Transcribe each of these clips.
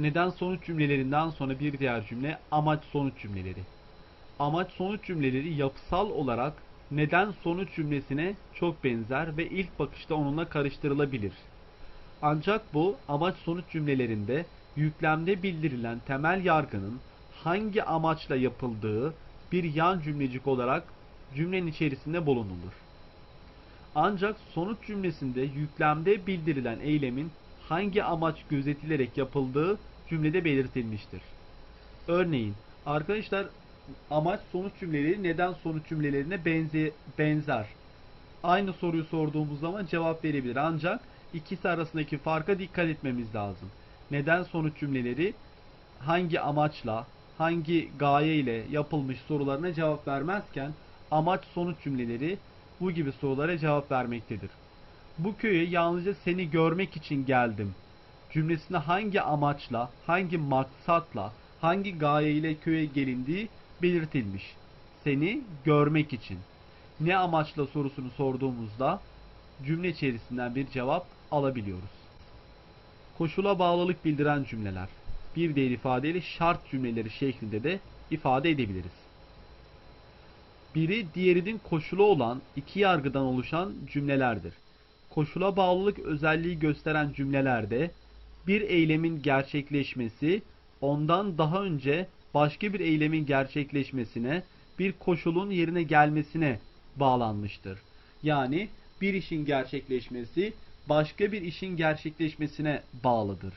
Neden sonuç cümlelerinden sonra bir diğer cümle amaç sonuç cümleleri. Amaç sonuç cümleleri yapısal olarak neden sonuç cümlesine çok benzer ve ilk bakışta onunla karıştırılabilir. Ancak bu amaç sonuç cümlelerinde yüklemde bildirilen temel yargının hangi amaçla yapıldığı bir yan cümlecik olarak cümlenin içerisinde bulunulur. Ancak sonuç cümlesinde yüklemde bildirilen eylemin hangi amaç gözetilerek yapıldığı cümlede belirtilmiştir. Örneğin arkadaşlar amaç sonuç cümleleri neden sonuç cümlelerine benze benzer. Aynı soruyu sorduğumuz zaman cevap verebilir. Ancak ikisi arasındaki farka dikkat etmemiz lazım. Neden sonuç cümleleri hangi amaçla, hangi gaye ile yapılmış sorularına cevap vermezken amaç sonuç cümleleri bu gibi sorulara cevap vermektedir. Bu köye yalnızca seni görmek için geldim. Cümlesinde hangi amaçla, hangi maksatla, hangi gaye ile köye gelindiği belirtilmiş. Seni görmek için. Ne amaçla sorusunu sorduğumuzda cümle içerisinden bir cevap alabiliyoruz. Koşula bağlılık bildiren cümleler. Bir diğer ifadeyle şart cümleleri şeklinde de ifade edebiliriz. Biri diğerinin koşulu olan iki yargıdan oluşan cümlelerdir. Koşula bağlılık özelliği gösteren cümlelerde bir eylemin gerçekleşmesi ondan daha önce başka bir eylemin gerçekleşmesine, bir koşulun yerine gelmesine bağlanmıştır. Yani bir işin gerçekleşmesi başka bir işin gerçekleşmesine bağlıdır.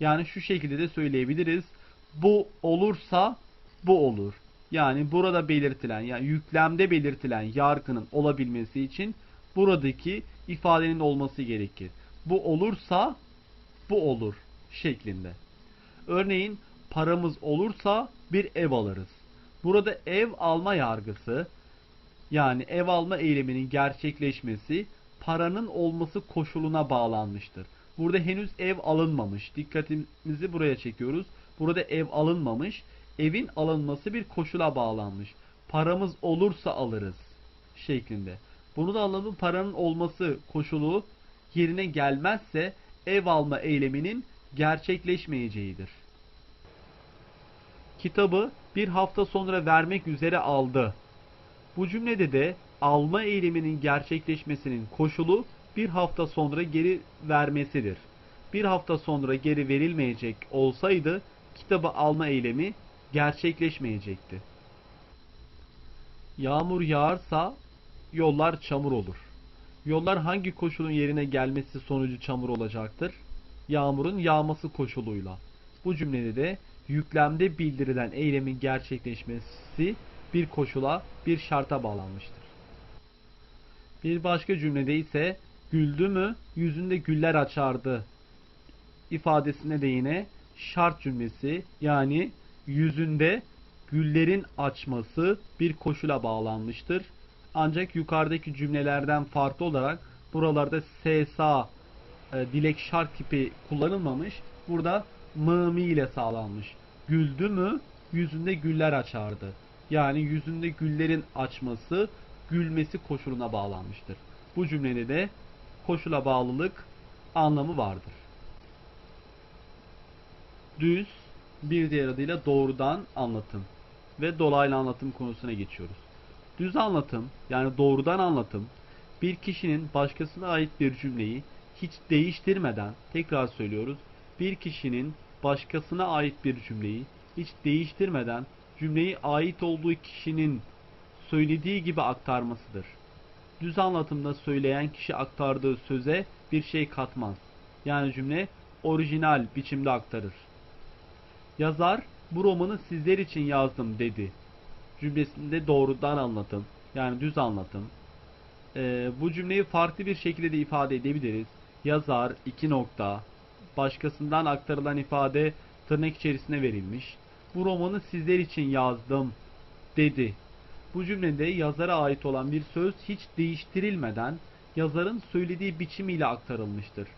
Yani şu şekilde de söyleyebiliriz. Bu olursa bu olur. Yani burada belirtilen yani yüklemde belirtilen yargının olabilmesi için buradaki ifadenin olması gerekir. Bu olursa bu olur şeklinde. Örneğin paramız olursa bir ev alırız. Burada ev alma yargısı yani ev alma eyleminin gerçekleşmesi paranın olması koşuluna bağlanmıştır. Burada henüz ev alınmamış. Dikkatimizi buraya çekiyoruz. Burada ev alınmamış. Evin alınması bir koşula bağlanmış. Paramız olursa alırız şeklinde. Bunu da anlamı paranın olması koşulu yerine gelmezse ev alma eyleminin gerçekleşmeyeceğidir. Kitabı bir hafta sonra vermek üzere aldı. Bu cümlede de alma eyleminin gerçekleşmesinin koşulu bir hafta sonra geri vermesidir. Bir hafta sonra geri verilmeyecek olsaydı kitabı alma eylemi gerçekleşmeyecekti. Yağmur yağarsa yollar çamur olur. Yollar hangi koşulun yerine gelmesi sonucu çamur olacaktır? Yağmurun yağması koşuluyla. Bu cümlede de yüklemde bildirilen eylemin gerçekleşmesi bir koşula, bir şarta bağlanmıştır. Bir başka cümlede ise güldü mü yüzünde güller açardı ifadesine de yine şart cümlesi yani yüzünde güllerin açması bir koşula bağlanmıştır. Ancak yukarıdaki cümlelerden farklı olarak buralarda SSA e, dilek şart tipi kullanılmamış. Burada mı ile sağlanmış. Güldü mü yüzünde güller açardı. Yani yüzünde güllerin açması gülmesi koşuluna bağlanmıştır. Bu cümlede de koşula bağlılık anlamı vardır. Düz bir diğer adıyla doğrudan anlatım ve dolaylı anlatım konusuna geçiyoruz. Düz anlatım yani doğrudan anlatım bir kişinin başkasına ait bir cümleyi hiç değiştirmeden tekrar söylüyoruz. Bir kişinin başkasına ait bir cümleyi hiç değiştirmeden cümleyi ait olduğu kişinin söylediği gibi aktarmasıdır. Düz anlatımda söyleyen kişi aktardığı söze bir şey katmaz. Yani cümle orijinal biçimde aktarır. Yazar bu romanı sizler için yazdım dedi. Cümlesinde doğrudan anlatım yani düz anlatım. Ee, bu cümleyi farklı bir şekilde de ifade edebiliriz. Yazar iki nokta başkasından aktarılan ifade tırnak içerisine verilmiş. Bu romanı sizler için yazdım dedi. Bu cümlede yazara ait olan bir söz hiç değiştirilmeden yazarın söylediği biçimiyle aktarılmıştır.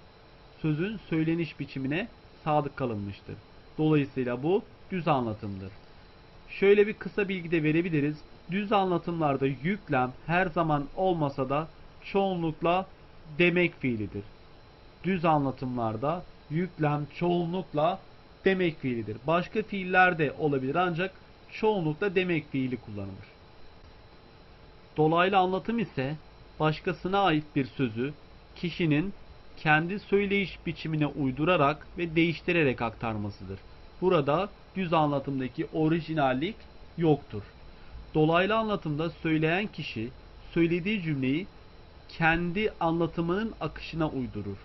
Sözün söyleniş biçimine sadık kalınmıştır. Dolayısıyla bu düz anlatımdır. Şöyle bir kısa bilgi de verebiliriz. Düz anlatımlarda yüklem her zaman olmasa da çoğunlukla demek fiilidir. Düz anlatımlarda yüklem çoğunlukla demek fiilidir. Başka fiiller de olabilir ancak çoğunlukla demek fiili kullanılır. Dolaylı anlatım ise başkasına ait bir sözü kişinin kendi söyleyiş biçimine uydurarak ve değiştirerek aktarmasıdır. Burada düz anlatımdaki orijinallik yoktur. Dolaylı anlatımda söyleyen kişi söylediği cümleyi kendi anlatımının akışına uydurur.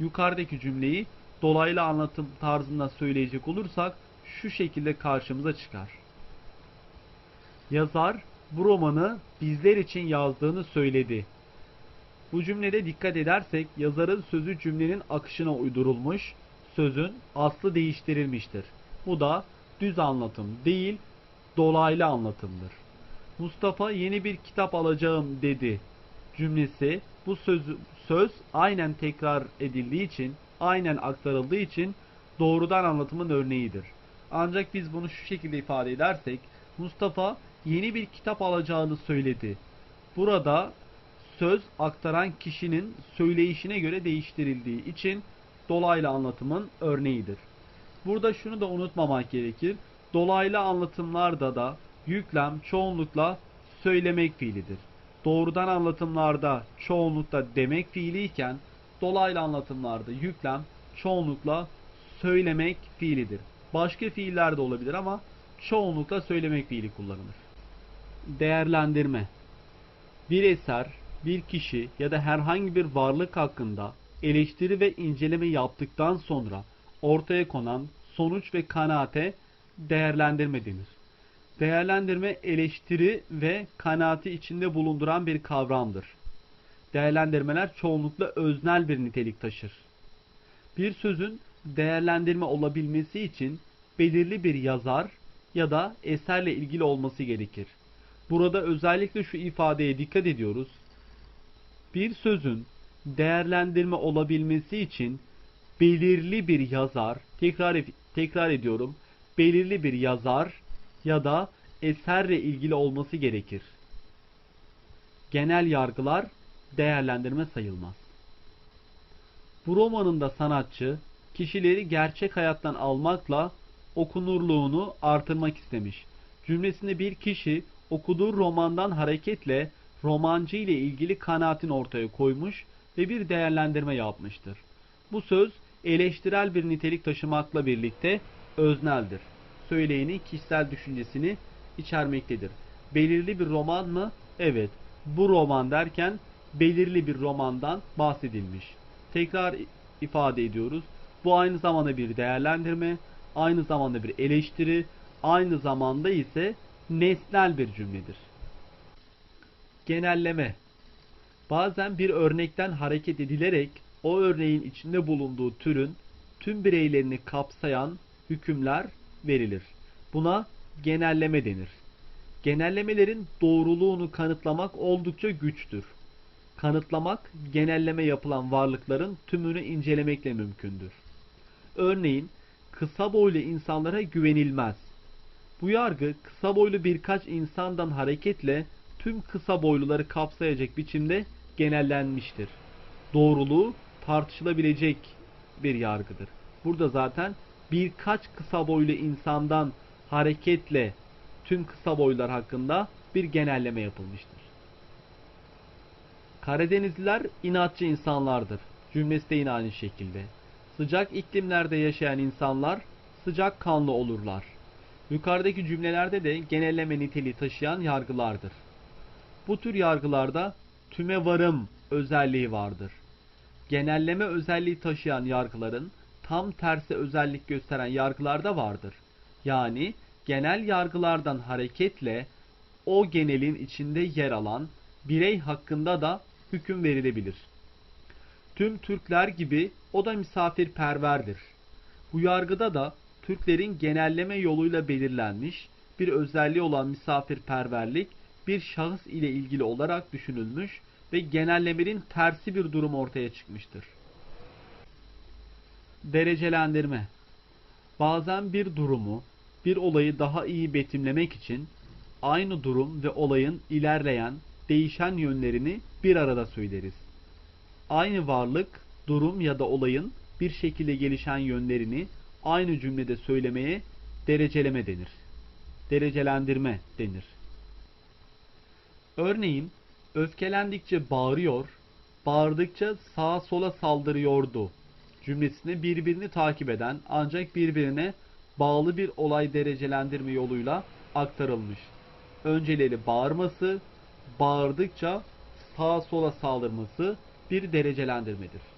Yukarıdaki cümleyi dolaylı anlatım tarzında söyleyecek olursak şu şekilde karşımıza çıkar. Yazar bu romanı bizler için yazdığını söyledi. Bu cümlede dikkat edersek yazarın sözü cümlenin akışına uydurulmuş, sözün aslı değiştirilmiştir. Bu da düz anlatım değil, dolaylı anlatımdır. Mustafa yeni bir kitap alacağım dedi cümlesi bu söz, söz aynen tekrar edildiği için, aynen aktarıldığı için doğrudan anlatımın örneğidir. Ancak biz bunu şu şekilde ifade edersek Mustafa yeni bir kitap alacağını söyledi. Burada söz aktaran kişinin söyleyişine göre değiştirildiği için dolaylı anlatımın örneğidir. Burada şunu da unutmamak gerekir. Dolaylı anlatımlarda da yüklem çoğunlukla söylemek fiilidir. Doğrudan anlatımlarda çoğunlukla demek fiiliyken dolaylı anlatımlarda yüklem çoğunlukla söylemek fiilidir. Başka fiiller de olabilir ama çoğunlukla söylemek fiili kullanılır. Değerlendirme Bir eser, bir kişi ya da herhangi bir varlık hakkında eleştiri ve inceleme yaptıktan sonra ortaya konan sonuç ve kanaate değerlendirme denir. Değerlendirme eleştiri ve kanaati içinde bulunduran bir kavramdır. Değerlendirmeler çoğunlukla öznel bir nitelik taşır. Bir sözün değerlendirme olabilmesi için belirli bir yazar ya da eserle ilgili olması gerekir. Burada özellikle şu ifadeye dikkat ediyoruz. Bir sözün değerlendirme olabilmesi için belirli bir yazar, tekrar tekrar ediyorum, belirli bir yazar ya da eserle ilgili olması gerekir. Genel yargılar değerlendirme sayılmaz. Bu romanın da sanatçı kişileri gerçek hayattan almakla okunurluğunu artırmak istemiş. Cümlesinde bir kişi okuduğu romandan hareketle romancı ile ilgili kanaatin ortaya koymuş ve bir değerlendirme yapmıştır. Bu söz eleştirel bir nitelik taşımakla birlikte özneldir. Söyleyeni kişisel düşüncesini içermektedir. Belirli bir roman mı? Evet. Bu roman derken belirli bir romandan bahsedilmiş. Tekrar ifade ediyoruz. Bu aynı zamanda bir değerlendirme, aynı zamanda bir eleştiri, aynı zamanda ise nesnel bir cümledir. Genelleme Bazen bir örnekten hareket edilerek o örneğin içinde bulunduğu türün tüm bireylerini kapsayan hükümler verilir. Buna genelleme denir. Genellemelerin doğruluğunu kanıtlamak oldukça güçtür. Kanıtlamak, genelleme yapılan varlıkların tümünü incelemekle mümkündür. Örneğin, kısa boylu insanlara güvenilmez. Bu yargı kısa boylu birkaç insandan hareketle tüm kısa boyluları kapsayacak biçimde genellenmiştir. Doğruluğu tartışılabilecek bir yargıdır. Burada zaten birkaç kısa boylu insandan hareketle tüm kısa boylar hakkında bir genelleme yapılmıştır. Karadenizliler inatçı insanlardır. Cümlesi de yine aynı şekilde. Sıcak iklimlerde yaşayan insanlar sıcak kanlı olurlar. Yukarıdaki cümlelerde de genelleme niteliği taşıyan yargılardır. Bu tür yargılarda tüme varım özelliği vardır. Genelleme özelliği taşıyan yargıların tam tersi özellik gösteren yargılar da vardır. Yani genel yargılardan hareketle o genelin içinde yer alan birey hakkında da hüküm verilebilir. Tüm Türkler gibi o da misafirperverdir. Bu yargıda da Türklerin genelleme yoluyla belirlenmiş bir özelliği olan misafirperverlik bir şahıs ile ilgili olarak düşünülmüş ve genellemenin tersi bir durum ortaya çıkmıştır. Derecelendirme Bazen bir durumu, bir olayı daha iyi betimlemek için aynı durum ve olayın ilerleyen, değişen yönlerini bir arada söyleriz. Aynı varlık, durum ya da olayın bir şekilde gelişen yönlerini aynı cümlede söylemeye dereceleme denir. Derecelendirme denir. Örneğin öfkelendikçe bağırıyor, bağırdıkça sağa sola saldırıyordu cümlesine birbirini takip eden ancak birbirine bağlı bir olay derecelendirme yoluyla aktarılmış. Önceleri bağırması, bağırdıkça sağa sola saldırması bir derecelendirmedir.